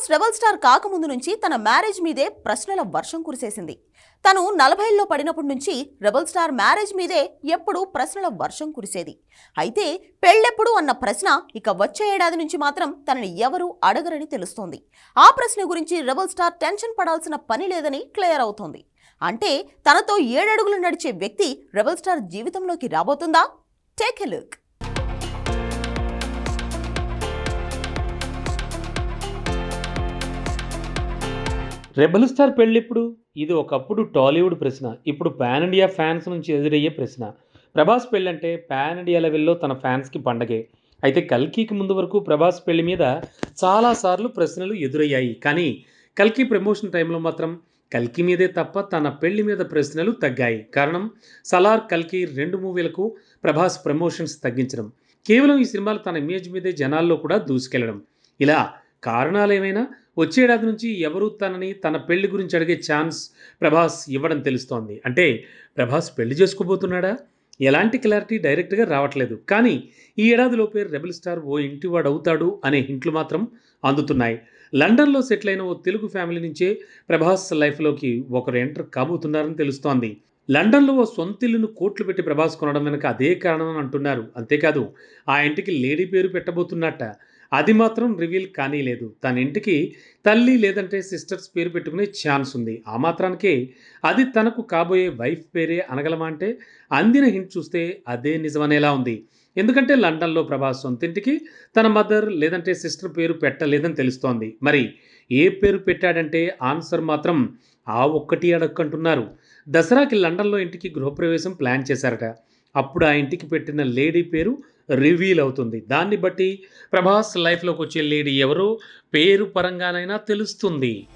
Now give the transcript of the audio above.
Prabhas rebel star కాకముందు నుంచి తన మ్యారేజ్ మీదే ప్రశ్నల వర్షం కురిసేసింది. తను నలభైల్లో పడినప్పటి నుంచి రెబల్ స్టార్ మ్యారేజ్ మీదే ఎప్పుడూ ప్రశ్నల వర్షం కురిసేది. అయితే పెళ్ళెప్పుడు అన్న ప్రశ్న ఇక వచ్చే ఏడాది నుంచి మాత్రం తనని ఎవరూ అడగరని తెలుస్తోంది. ఆ ప్రశ్న గురించి రెబల్ స్టార్ టెన్షన్ పడాల్సిన పని లేదని క్లియర్ అవుతోంది. అంటే తనతో ఏడడుగులు నడిచే వ్యక్తి రెబల్ స్టార్ జీవితంలోకి రాబోతుందా? Take a look. Rebel star పెళ్ళిప్పుడు? ఇది ఒకప్పుడు టాలీవుడ్ ప్రశ్న ఇప్పుడు పాన్ ఇండియా ఫ్యాన్స్ నుంచి ఎదురయ్యే ప్రశ్న. ప్రభాస్ పెళ్ళంటే పాన్ ఇండియా లెవెల్లో తన ఫ్యాన్స్కి పండగే. అయితే కల్కీకి ముందు వరకు ప్రభాస్ పెళ్ళి మీద చాలాసార్లు ప్రశ్నలు ఎదురయ్యాయి. కానీ కల్కి ప్రమోషన్ టైంలో మాత్రం కల్కి మీదే తప్ప తన పెళ్ళి మీద ప్రశ్నలు తగ్గాయి. కారణం సలార్ కల్కి రెండు మూవీలకు ప్రభాస్ ప్రమోషన్స్ తగ్గించడం. కేవలం ఈ సినిమాలు తన ఇమేజ్ మీదే జనాల్లో కూడా దూసుకెళ్ళడం. ఇలా కారణాలు ఏమైనా వచ్చేడాది నుంచి ఎవరు తనని తన పెళ్ళి గురించి అడిగే ఛాన్స్ ప్రభాస్ ఇవ్వడం తెలుస్తోంది. అంటే ప్రభాస్ పెళ్ళి చేసుకోబోతున్నాడా? ఎలాంటి క్లారిటీ డైరెక్ట్గా రావట్లేదు. కానీ ఈ ఏడాదిలోపే రెబల్ స్టార్ ఓ ఇంటివాడు అవుతాడు అనే హింట్లు మాత్రం అందుతున్నాయి. లండన్లో సెటిల్ అయిన ఓ తెలుగు ఫ్యామిలీ నుంచే ప్రభాస్ లైఫ్లోకి ఒకరు ఎంటర్ కాబోతున్నారని తెలుస్తోంది. లండన్లో ఓ సొంతిల్లును కోట్లు పెట్టి ప్రభాస్ కొనడం వెనుక అదే కారణం అని అంటున్నారు. అంతేకాదు ఆ ఇంటికి లేడీ పేరు పెట్టబోతున్నట్ట. అది మాత్రం రివీల్ కానీ లేదు. తన ఇంటికి తల్లి లేదంటే సిస్టర్స్ పేరు పెట్టుకునే ఛాన్స్ ఉంది. ఆ మాత్రానికే అది తనకు కాబోయే వైఫ్ పేరే అనగలమా అంటే అందిన హింట్ చూస్తే అదే నిజమనేలా ఉంది. ఎందుకంటే లండన్లో ప్రభాస్ సొంతింటికి తన మదర్ లేదంటే సిస్టర్ పేరు పెట్టలేదని తెలుస్తోంది. మరి ఏ పేరు పెట్టాడంటే ఆన్సర్ మాత్రం ఆ ఒక్కటి అడక్కంటున్నారు. దసరాకి లండన్లో ఇంటికి గృహప్రవేశం ప్లాన్ చేశారట. అప్పుడు ఆ ఇంటికి పెట్టిన లేడీ పేరు రివీల్ అవుతుంది. దాన్ని బట్టి ప్రభాస్ లైఫ్లోకి వచ్చే లేడీ ఎవరో? పేరు పరంగానైనా తెలుస్తుంది.